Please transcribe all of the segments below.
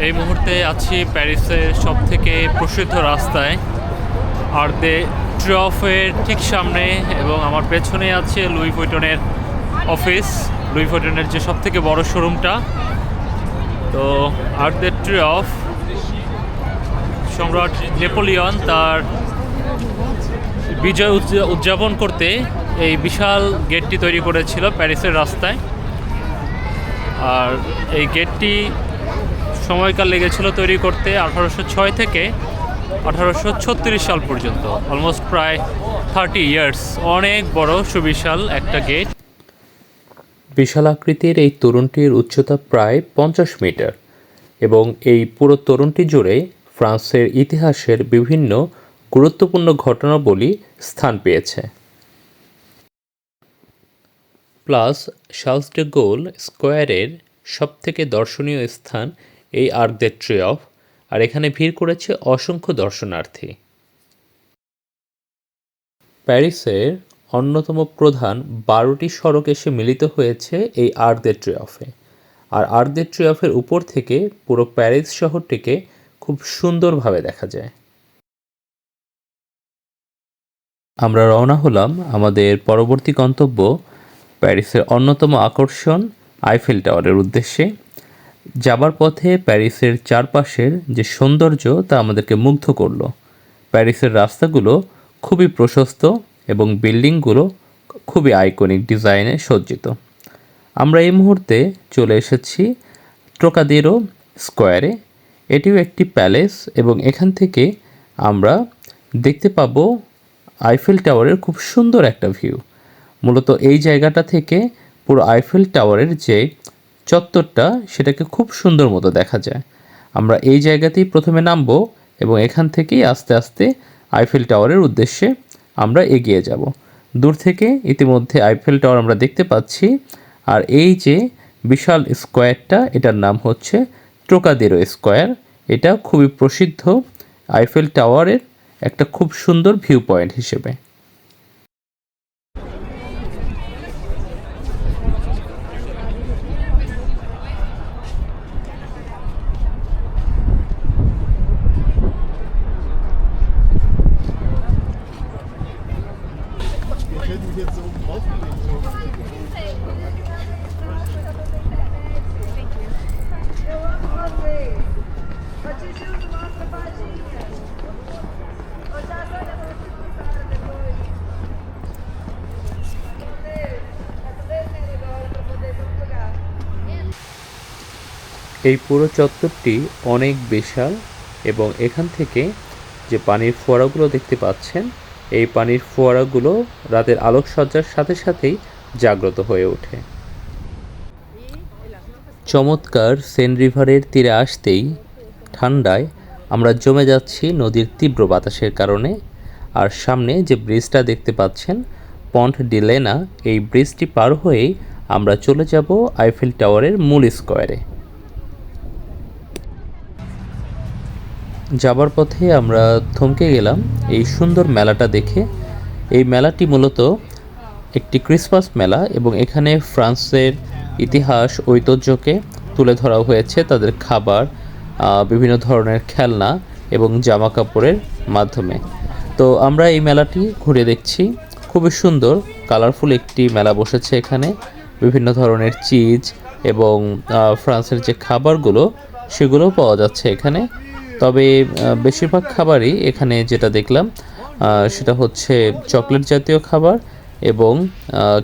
এই মুহূর্তে আছি প্যারিসের সব থেকে প্রসিদ্ধ রাস্তায়, আর দে ট্রফের ঠিক সামনে, এবং আমার পেছনে আছে লুই ফুইটনের অফিস। লুই ফুইটনের যে সব থেকে বড় শোরুমটা। তো, আর দে ট্রফ সম্রাট নেপোলিয়ন তার বিজয় উদযা- উদযাপন করতে এই বিশাল গেটটি তৈরি করেছিল প্যারিসের রাস্তায়। আর এই গেটটি সময়কাল লেগেছিল তৈরি করতে আঠারোশো ছয় থেকে আঠারোশো ছত্রিশ সাল পর্যন্ত। অলমোস্ট প্রায় থার্টি ইয়ার্স অনেক বড় সুবিশাল একটা গেট বিশাল আকৃতির এই তরুণটির উচ্চতা প্রায় পঞ্চাশ মিটার এবং এই পুরো তরুণটি জুড়ে ফ্রান্সের ইতিহাসের বিভিন্ন গুরুত্বপূর্ণ ঘটনাবলী স্থান পেয়েছে। প্লাস শার্লস ডে গোল স্কোয়ারের সবথেকে দর্শনীয় স্থান এই আর্ক দ্য ট্রিয়ফ আর এখানে ভিড় করেছে অসংখ্য দর্শনার্থী। প্যারিসের অন্যতম প্রধান বারোটি সড়ক এসে মিলিত হয়েছে এই আর্ক দ্য ট্রিয়ফে আর আর্ক দ্য ট্রিয়ফের উপর থেকে পুরো প্যারিস শহরটিকে খুব সুন্দরভাবে দেখা যায়। আমরা রওনা হলাম আমাদের পরবর্তী গন্তব্য প্যারিসের অন্যতম আকর্ষণ আইফেল টাওয়ারের উদ্দেশ্যে। যাবার পথে প্যারিসের চারপাশের যে সৌন্দর্য তা আমাদেরকে মুগ্ধ করল। প্যারিসের রাস্তাগুলো খুবই প্রশস্ত এবং বিল্ডিংগুলো খুবই আইকনিক ডিজাইনে সজ্জিত। আমরা এই মুহূর্তে চলে এসেছি ট্রোকাদেরো স্কোয়ারে। এটিও একটি প্যালেস এবং এখান থেকে আমরা দেখতে পাবো আইফেল টাওয়ারের খুব সুন্দর একটা ভিউ। মূলত এই জায়গাটা থেকে পুরো আইফেল টাওয়ারের যে চত্বরটা সেটাকে খুব সুন্দর মতো দেখা যায়। আমরা এই জায়গাতেই প্রথমে নামবো এবং এখান থেকেই আস্তে আস্তে আইফেল টাওয়ারের উদ্দেশ্যে আমরা এগিয়ে যাব। দূর থেকে ইতিমধ্যে আইফেল টাওয়ার আমরা দেখতে পাচ্ছি। আর এই যে বিশাল স্কোয়ারটা, এটার নাম হচ্ছে ট্রোকাদেরো স্কোয়ার এটা খুবই প্রসিদ্ধ আইফেল টাওয়ারের একটা খুব সুন্দর ভিউ পয়েন্ট হিসেবে। এই পুরো চত্বরটি অনেক বিশাল এবং এখান থেকে যে পানির ফোয়ারাগুলো দেখতে পাচ্ছেন, এই পানির ফোয়ারাগুলো রাতের আলোকসজ্জার সাথে সাথেই জাগ্রত হয়ে ওঠে। চমৎকার সেন রিভারের তীরে আসতেই ঠান্ডায় আমরা জমে যাচ্ছি নদীর তীব্র বাতাসের কারণে। আর সামনে যে ব্রিজটা দেখতে পাচ্ছেন, পন্ট ডিলেনা এই ব্রিজটি পার হয়েই আমরা চলে যাব আইফেল টাওয়ারের মূল স্কোয়ারে। যাবার পথে আমরা থমকে গেলাম এই সুন্দর মেলাটা দেখে। এই মেলাটি মূলত একটি ক্রিসমাস মেলা এবং এখানে ফ্রান্সের ইতিহাস, ঐতিহ্যকে তুলে ধরা হয়েছে তাদের খাবার বিভিন্ন ধরনের খেলনা এবং জামা কাপড়ের মাধ্যমে। তো আমরা এই মেলাটি ঘুরে দেখছি। খুবই সুন্দর, কালারফুল একটি মেলা বসেছে এখানে। বিভিন্ন ধরনের চিজ এবং ফ্রান্সের যে খাবারগুলো, সেগুলোও পাওয়া যাচ্ছে এখানে। তবে বেশিরভাগ খাবারই এখানে যেটা দেখলাম সেটা হচ্ছে চকলেট জাতীয় খাবার এবং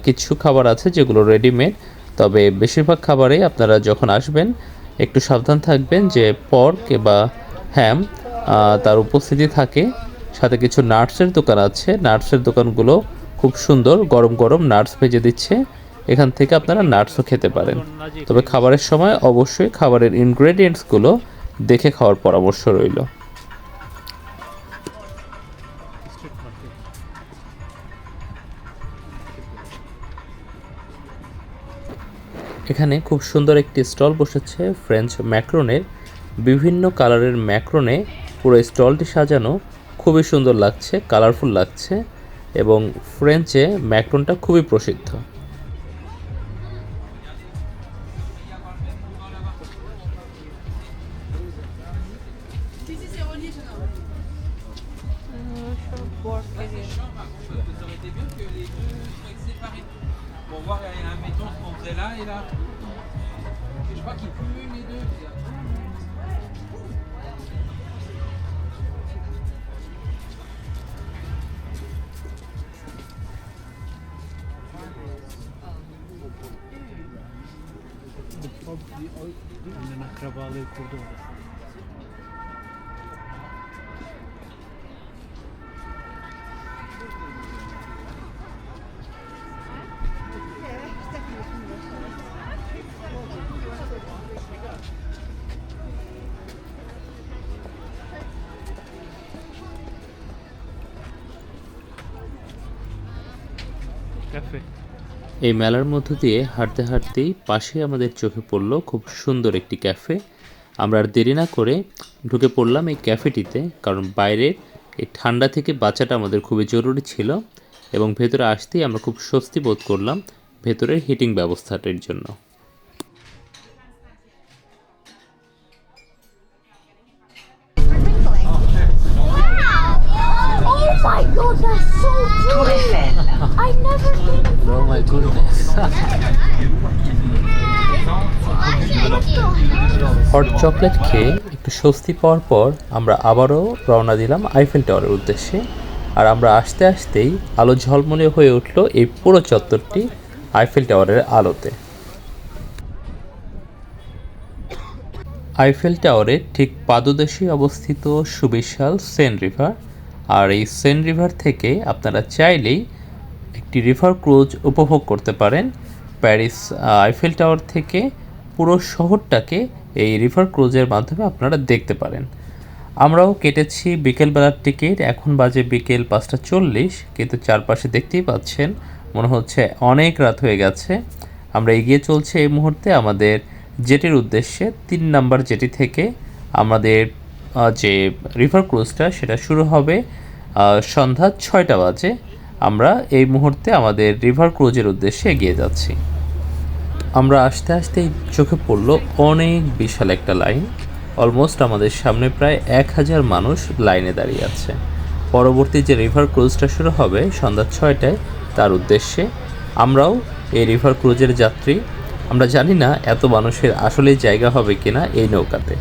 কিছু খাবার আছে যেগুলো রেডিমেড তবে বেশিরভাগ খাবারে আপনারা যখন আসবেন, একটু সাবধান থাকবেন যে পর্ক বা হ্যাম তার উপস্থিতি থাকে। সাথে কিছু নাটসের দোকান আছে। নাটসের দোকানগুলো খুব সুন্দর, গরম গরম নাটস ভেজে দিচ্ছে। এখান থেকে আপনারা নাটসও খেতে পারেন। তবে খাবারের সময় অবশ্যই খাবারের ইনগ্রেডিয়েন্টসগুলো দেখে খাওয়ার পরামর্শ রইল। এখানে খুব সুন্দর একটি স্টল বসেছে ফ্রেঞ্চ ম্যাক্রনের বিভিন্ন কালারের ম্যাক্রনে পুরো স্টলটি সাজানো, খুবই সুন্দর লাগছে কালারফুল লাগছে এবং ফ্রেঞ্চে ম্যাক্রোনটা খুবই প্রসিদ্ধ। Ça c'est ça aurait été bien que les deux soient séparés pour voir un méchant entrer là et là. Je vois qu'ils font les deux. এই মেলার মধ্য দিয়ে হাঁটতে হাঁটতেই পাশে আমাদের চোখে পড়ল খুব সুন্দর একটি ক্যাফে। আমরা আর দেরি না করে ঢুকে পড়লাম এই ক্যাফেটিতে, কারণ বাইরের এই ঠান্ডা থেকে বাঁচাটা আমাদের খুবই জরুরি ছিল এবং ভেতরে আসতেই আমরা খুব স্বস্তি বোধ করলাম ভেতরের হিটিং ব্যবস্থাটির জন্য। হট চকলেট খেয়ে একটু স্বস্তি পাওয়ার পর আমরা আবারও রওনা দিলাম আইফেল টাওয়ারের উদ্দেশ্যে। আর আমরা আসতে আসতেই আলো ঝলমলে হয়ে উঠল এই পুরো চত্বরটি আইফেল টাওয়ারের আলোতে। আইফেল টাওয়ারের ঠিক পাদদেশে অবস্থিত সুবিশাল সেন রিভার আর এই সেন রিভার থেকে আপনারা চাইলেই একটি রিভার ক্রুজ উপভোগ করতে পারেন। প্যারিস আইফেল টাওয়ার থেকে পুরো শহরটাকে এই রিভার ক্রুজের মাধ্যমে আপনারা দেখতে পারেন। আমরাও কেটেছি বিকেলবেলার টিকিট, এখন বাজে বিকেল পাঁচটা চল্লিশ, কিন্তু চারপাশে দেখতেই পাচ্ছেন, মনে হচ্ছে অনেক রাত হয়ে গেছে। আমরা এগিয়ে চলছে এই মুহূর্তে আমাদের জেটির উদ্দেশ্যে, তিন নাম্বার জেটি থেকে আমাদের যে রিভার ক্রুজটা, সেটা শুরু হবে সন্ধ্যা ছয়টা বাজে। আমরা এই মুহূর্তে আমাদের রিভার ক্রুজের উদ্দেশ্যে এগিয়ে যাচ্ছি। আমরা আস্তে আস্তেই চোখে পড়ল অনেক বিশাল একটা লাইন অলমোস্ট আমাদের সামনে প্রায় এক হাজার মানুষ লাইনে দাঁড়িয়ে আছে। পরবর্তী যে রিভার ক্রুজটা শুরু হবে সন্ধ্যা ছয়টায়, তার উদ্দেশ্যে আমরাও এই রিভার ক্রুজের যাত্রী। আমরা জানি না এত মানুষের আসলেই জায়গা হবে কিনা এই নৌকাতে।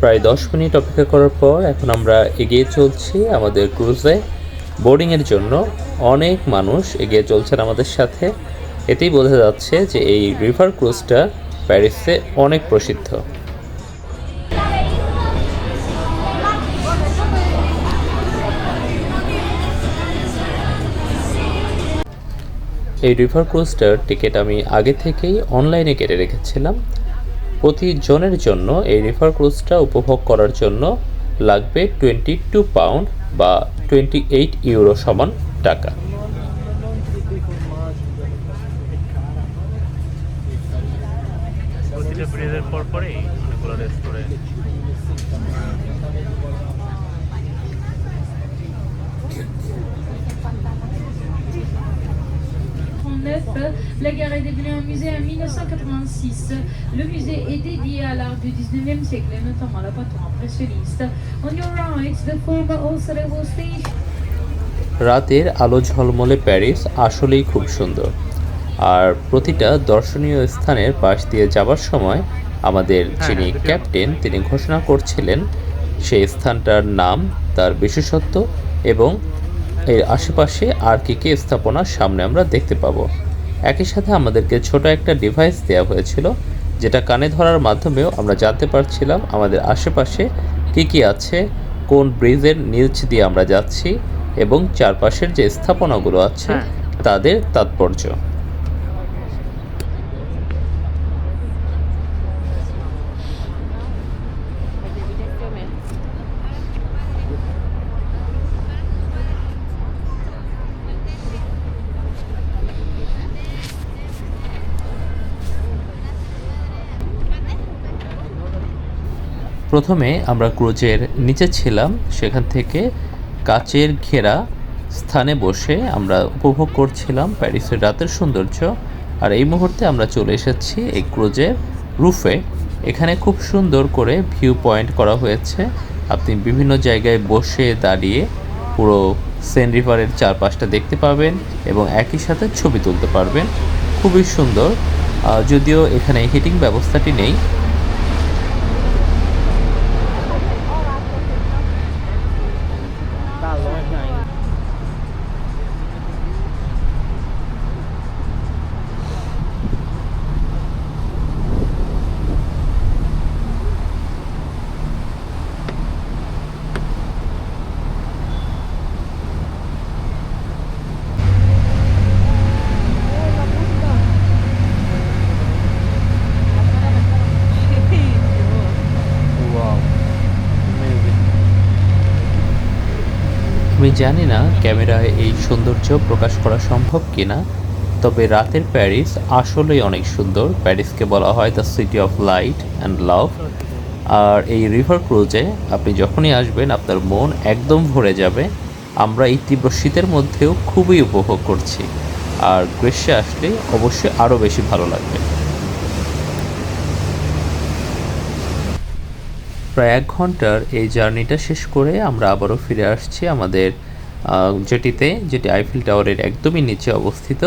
প্রায় দশ মিনিট অপেক্ষা করার পর এখন আমরা এগিয়ে চলছি আমাদের ক্রুজে বোর্ডিংয়ের জন্য অনেক মানুষ এগিয়ে চলছেন আমাদের সাথে। এতেই বোঝা যাচ্ছে যে এই রিভার ক্রুজটা প্যারিসে অনেক প্রসিদ্ধ। এই রিভার ক্রুজটার টিকিট আমি আগে থেকেই অনলাইনে কেটে রেখেছিলাম। প্রতি জনের জন্য এই রিভার ক্রুজটা উপভোগ করার জন্য লাগবে টোয়েন্টি টু পাউন্ড বা টোয়েন্টি এইট ইউরো সমান টাকা। পর অনেকগুলো restaurant La gare est devenue un musée en 1986. Le musée est dédié à l'art du 19e siècle, notamment la peinture impressionniste. On your right, the former Osrevo station. রাতের আলো ঝলমলে Paris আসলেই খুব সুন্দর আর প্রতিটা দর্শনীয় স্থানের পাশ দিয়ে যাবার সময় আমাদের যিনি ক্যাপ্টেন তিনি ঘোষণা করছিলেন সেই স্থানটার নাম তার বিশেষত্ব এবং এর আশেপাশে আর কী কী স্থাপনা সামনে আমরা দেখতে পাবো একই সাথে আমাদেরকে ছোট একটা ডিভাইস দেওয়া হয়েছিল যেটা কানে ধরার মাধ্যমেও আমরা জানতে পারছিলাম আমাদের আশেপাশে কি কি আছে কোন ব্রিজের নিচ দিয়ে আমরা যাচ্ছি এবং চারপাশের যে স্থাপনাগুলো আছে হ্যাঁ। তাদের তাৎপর্য প্রথমে আমরা ক্রুজের নিচে ছিলাম, সেখান থেকে কাচের ঘেরা স্থানে বসে আমরা উপভোগ করছিলাম প্যারিসের রাতের সৌন্দর্য। আর এই মুহূর্তে আমরা চলে এসেছি এই ক্রোজের রুফে। এখানে খুব সুন্দর করে ভিউ পয়েন্ট করা হয়েছে। আপনি বিভিন্ন জায়গায় বসে দাঁড়িয়ে পুরো সেন রিভারের চারপাশটা দেখতে পাবেন এবং একই সাথে ছবি তুলতে পারবেন। খুবই সুন্দর। যদিও এখানে হিটিং ব্যবস্থাটি নেই জানি না ক্যামেরায় এই সৌন্দর্য প্রকাশ করা সম্ভব কিনা, তবে রাতের প্যারিস আসলেই অনেক সুন্দর। প্যারিসকে বলা হয় the city of light and love আর এই রিভার ক্রুজে আপনি যখনই আসবেন, আপনার মন একদম ভরে যাবে। আমরা এই তীব্র শীতের মধ্যেও খুবই উপভোগ করছি। আর গ্রীষ্মে আসলে অবশ্যই আরও বেশি ভালো লাগবে। প্রায় এক ঘণ্টার এই জার্নিটা শেষ করে আমরা আবারও ফিরে আসছি আমাদের জেটিতে যেটি আইফেল টাওয়ারের একদমই নিচে অবস্থিত।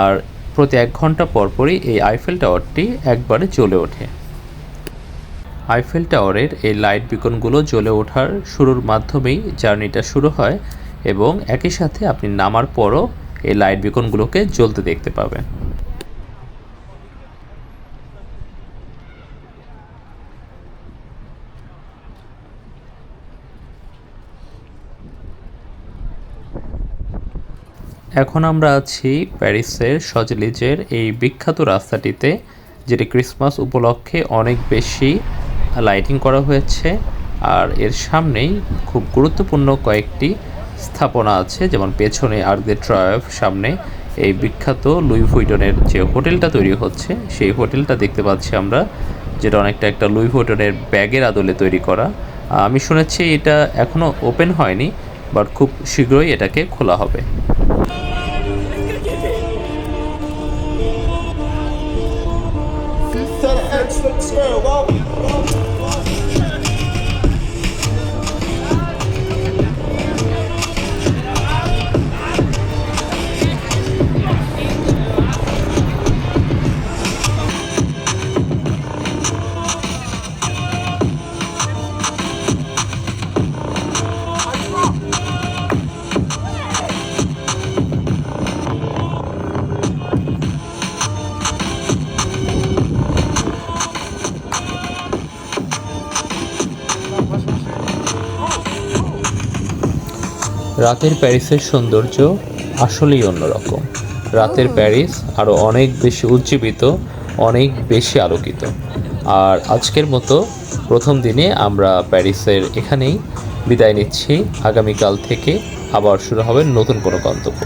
আর প্রতি এক ঘণ্টা পরপরই এই আইফেল টাওয়ারটি একবারে জ্বলে ওঠে। আইফেল টাওয়ারের এই লাইট বিকনগুলো জ্বলে ওঠার শুরুর মাধ্যমেই জার্নিটা শুরু হয় এবং একই সাথে আপনি নামার পরও এই লাইট বিকনগুলোকে জ্বলতে দেখতে পাবেন। এখন আমরা আছি প্যারিসের সজলিজের এই বিখ্যাত রাস্তাটিতে, যেটি ক্রিসমাস উপলক্ষে অনেক বেশি লাইটিং করা হয়েছে। আর এর সামনেই খুব গুরুত্বপূর্ণ কয়েকটি স্থাপনা আছে, যেমন পেছনে আর্দে ট্রায়াফ সামনে এই বিখ্যাত লুই ভুইটনের যে হোটেলটা তৈরি হচ্ছে, সেই হোটেলটা দেখতে পাচ্ছি আমরা, যেটা অনেকটা একটা লুই ভুইটনের ব্যাগের আদলে তৈরি করা। আমি শুনেছি এটা এখনও ওপেন হয়নি বাট খুব শীঘ্রই এটাকে খোলা হবে। 这有个 রাতের প্যারিসের সৌন্দর্য আসলেই অন্যরকম। রাতের প্যারিস আরও অনেক বেশি উজ্জীবিত অনেক বেশি আলোকিত। আর আজকের মতো প্রথম দিনে আমরা প্যারিসের এখানেই বিদায় নিচ্ছি। আগামীকাল থেকে আবার শুরু হবে নতুন কোনো গন্তব্য।